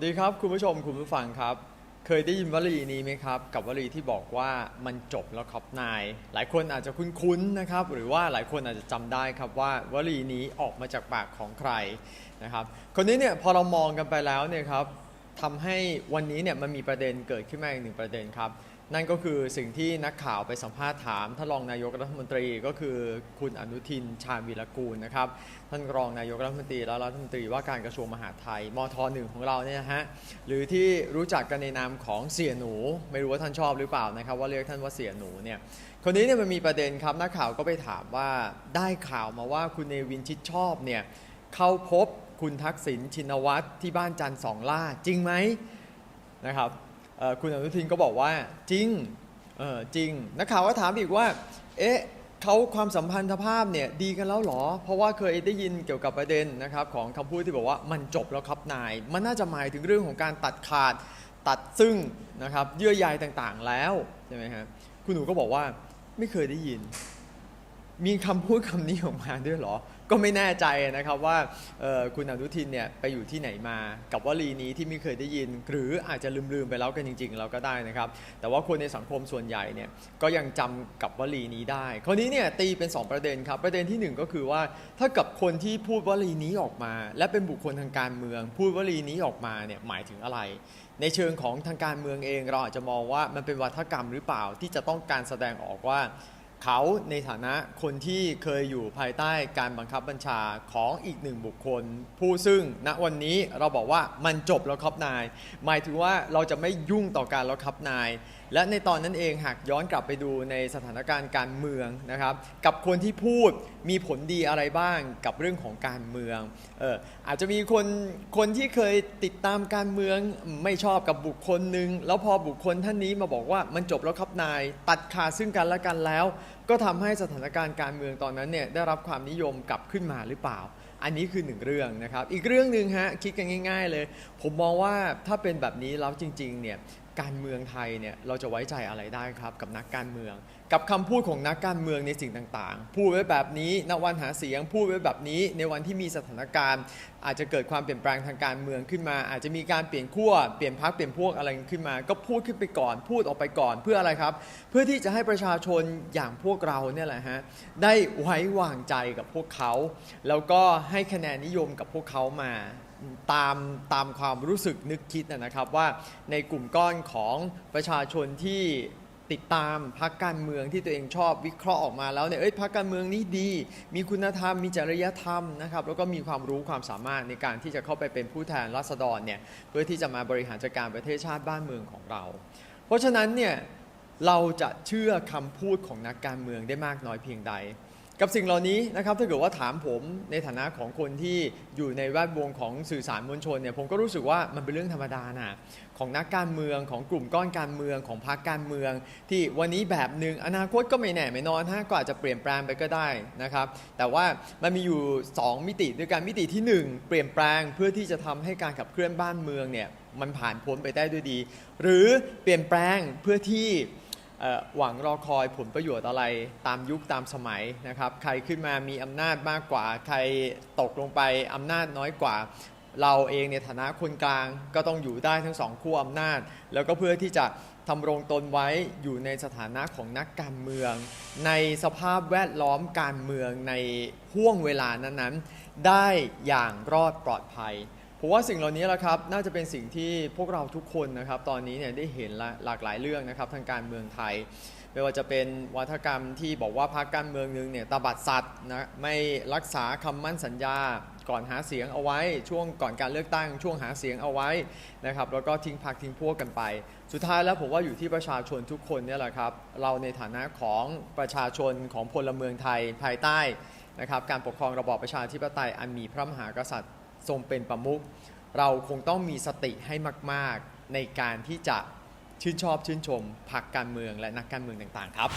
วัสดีครับคุณผู้ชมคุณผู้ฟังครับ เคยได้ยินวลีนี้ไหมครับ กับวลีที่บอกว่ามันจบแล้วครับนาย หลายคนอาจจะคุ้นๆนะครับ หรือว่าหลายคนอาจจะจำได้ครับว่าวลีนี้ออกมาจากปากของใครนะครับคนนี้เนี่ยพอเรามองกันไปแล้วเนี่ยครับ ทำให้วันนี้เนี่ยมันมีประเด็นเกิดขึ้นมาอีกหนึ่งประเด็นครับ นั่นก็คือสิ่งที่นักข่าวไปสัมภาษณ์ถามท่านรองนายกรัฐมนตรีก็คือคุณอนุทินชาญวีรกูลนะครับท่านรองนายกรัฐมนตรีและรัฐมนตรีว่าการกระทรวงมหาดไทยมทหนึ่งของเราเนี่ยฮะหรือที่รู้จักกันในนามของเสียหนู ไม่รู้ว่าท่านชอบหรือเปล่านะครับ ว่าเรียกท่านว่าเสียหนูเนี่ยคนนี้เนี่ยมันมีประเด็นครับนักข่าวก็ไปถามว่าได้ข่าวมาว่าคุณเนวินชิดชอบเนี่ยเข้าพบ คุณทักษิณชินวัตรที่บ้านจันทร์สองล่าจริงไหมนะครับคุณอนุทินก็บอกว่าจริงเออจริงนักข่าวก็ถามอีกว่า เอ๊ะเขาความสัมพันธภาพเนี่ยดีกันแล้วเหรอ เพราะว่าเคยได้ยินเกี่ยวกับประเด็นนะครับของคำพูดที่บอกว่ามันจบแล้วครับนาย มันน่าจะหมายถึงเรื่องของการตัดขาดตัดซึ่งนะครับเยื่อใยต่างๆแล้วใช่ไหมฮะคุณหนูก็บอกว่าไม่เคยได้ยิน มีคำพูดคำนี้ออกมาด้วยเหรอ ก็ไม่แน่ใจนะครับว่าคุณอนุทินเนี่ยไปอยู่ที่ไหนมา กับวลีนี้ที่ไม่เคยได้ยิน หรืออาจจะลืม ๆ ไปแล้วกันจริง ๆ เราก็ได้นะครับ แต่ว่าคนในสังคมส่วนใหญ่เนี่ยก็ยังจำกับวลีนี้ได้ คราวนี้เนี่ยตีเป็น 2 ประเด็นครับ ประเด็นที่ 1 ก็คือว่าถ้ากับคนที่พูดวลีนี้ออกมา และเป็นบุคคลทางการเมือง พูดวลีนี้ออกมาเนี่ยหมายถึงอะไร ในเชิงของทางการเมืองเอง เราอาจจะมองว่ามันเป็นวัฒกรรมหรือเปล่าที่จะต้องการแสดงออกว่า เขาในฐานะคนที่เคยอยู่ภายใต้การบังคับบัญชาของอีกหนึ่งบุคคล ผู้ซึ่งณวันนี้เราบอกว่ามันจบแล้วครับนาย หมายถึงว่าเราจะไม่ยุ่งต่อการแล้วครับนาย และในตอนนั้นเองหากย้อนกลับไปดูในสถานการณ์การเมืองนะครับ กับคนที่พูดมีผลดีอะไรบ้างกับเรื่องของการเมืองเอออาจจะมีคนคนที่เคยติดตามการเมืองไม่ชอบกับบุคคลหนึ่งแล้วพอบุคคลท่านนี้มาบอกว่ามันจบแล้วครับนาย ตัดขาดซึ่งกันและกันแล้วก็ทำให้สถานการณ์การเมืองตอนนั้นเนี่ยได้รับความนิยมกลับขึ้นมาหรือเปล่า อันนี้คือหนึ่งเรื่องนะครับ อีกเรื่องหนึ่งฮะคิดกันง่าย ๆ เลย ผมมองว่าถ้าเป็นแบบนี้แล้วจริงๆเนี่ย การเมืองไทยเนี่ยเราจะไว้ใจอะไรได้ครับกับนักการเมือง กับคำพูดของนักการเมืองในสิ่งต่างๆ พูดไว้แบบนี้ณวันหาเสียงพูดไว้แบบนี้ในวันที่มีสถานการณ์ อาจจะเกิดความเปลี่ยนแปลงทางการเมืองขึ้นมา อาจจะมีการเปลี่ยนขั้วเปลี่ยนพักเปลี่ยนพวกอะไรขึ้นมา ก็พูดขึ้นไปก่อน พูดออกไปก่อนเพื่ออะไรครับ เพื่อที่จะให้ประชาชนอย่างพวกเราเนี่ยแหละฮะได้ไว้วางใจกับพวกเขา แล้วก็ให้คะแนนนิยมกับพวกเขามา ตามตามความรู้สึกนึกคิดนะครับว่าในกลุ่มก้อนของประชาชนที่ติดตามพรรคการเมืองที่ตัวเองชอบวิเคราะห์ออกมาแล้วเนี่ยเอ้ยพรรคการเมืองนี้ดี มีคุณธรรมมีจริยธรรมนะครับแล้วก็มีความรู้ความสามารถในการที่จะเข้าไปเป็นผู้แทนราษฎรเนี่ยเพื่อที่จะมาบริหารจัดการประเทศชาติบ้านเมืองของเรา เพราะฉะนั้นเนี่ยเราจะเชื่อคำพูดของนักการเมืองได้มากน้อยเพียงใด กับสิ่งเหล่านี้นะครับถ้าเกิดว่าถามผมในฐานะของคนที่อยู่ในแวดวงของสื่อสารมวลชนเนี่ยผมก็รู้สึกว่ามันเป็นเรื่องธรรมดานะของนักการเมืองของกลุ่มก้อนการเมืองของพรรคการเมือง ที่วันนี้แบบหนึ่งอนาคตก็ไม่แน่ไม่นอนฮะก็อาจจะเปลี่ยนแปลงไปก็ได้นะครับ แต่ว่ามันมีอยู่ 2 มิติด้วยกันมิติที่ 1 เปลี่ยนแปลงเพื่อที่จะทำให้การขับเคลื่อนบ้านเมืองเนี่ยมันผ่านพ้นไปได้ด้วยดี หรือเปลี่ยนแปลงเพื่อที่ หวังรอคอยผลประโยชน์อะไรตามยุคตามสมัยนะครับ ใครขึ้นมามีอำนาจมากกว่า ใครตกลงไปอำนาจน้อยกว่า เราเองในฐานะคนกลางก็ต้องอยู่ได้ทั้งสองขั้วอำนาจ แล้วก็เพื่อที่จะทำรงตนไว้อยู่ในสถานะของนักการเมือง ในสภาพแวดล้อมการเมืองในห่วงเวลานั้นๆ ได้อย่างรอดปลอดภัย ผมว่าสิ่งเหล่านี้แหละครับน่าจะเป็นสิ่งที่พวกเราทุกคนนะครับ ตอนนี้เนี่ยได้เห็นหลากหลายเรื่องนะครับทางการเมืองไทย ไม่ว่าจะเป็นวัฒกรรมที่บอกว่าพรรคการเมืองหนึงเนี่ยตบัดสัตว์นะไม่รักษาคำมั่นสัญญา ก่อนหาเสียงเอาไว้ ช่วงก่อนการเลือกตั้ง ช่วงหาเสียงเอาไว้นะครับแล้วก็ทิ้งพักทิ้งพวกกันไป สุดท้ายแล้วผมว่าอยู่ที่ประชาชนทุกคนเนี่ยแหละครับเราในฐานะของประชาชนของพลเมืองไทยภายใต้นะครับการปกครองระบอบประชาธิปไตยอันมีพระมหากษัตริย์ ทรงเป็นประมุขเราคงต้องมีสติให้มาก ๆ ในการที่จะชื่นชอบชื่นชมพรรคการเมืองและนักการเมืองต่าง ๆ ครับ